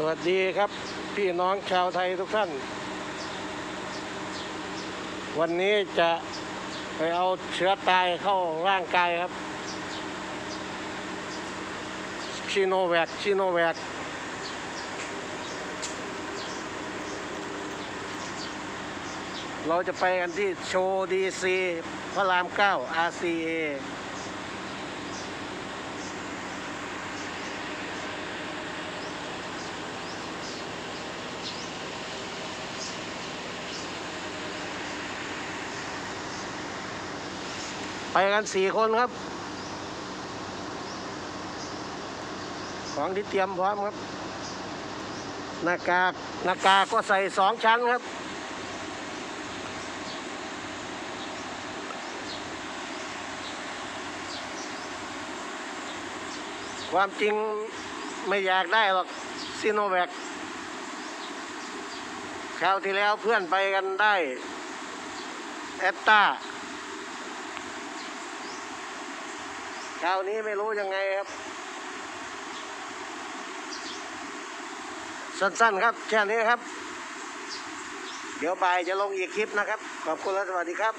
สวัสดีครับ พี่น้องชาวไทยทุกท่าน วันนี้จะไปเอาเชื้อตายเข้าร่างกายครับชิโนแวคชิโนแวคเราจะไปกันที่โชว์ดีซีพระรามเก้า RCA ไปกันสี่คนครับ ของที่เตรียมพร้อมครับ หน้ากากหน้ากากก็ใส่สองชั้นครับ ความจริงไม่อยากได้หรอกซีโนแวคคราวที่แล้วเพื่อนไปกันได้แอตตา คราวนี้ไม่รู้ยังไงครับ สั้นๆครับแค่นี้ครับ เดี๋ยวบ่ายจะลงอีกคลิปนะครับ ขอบคุณและสวัสดีครับ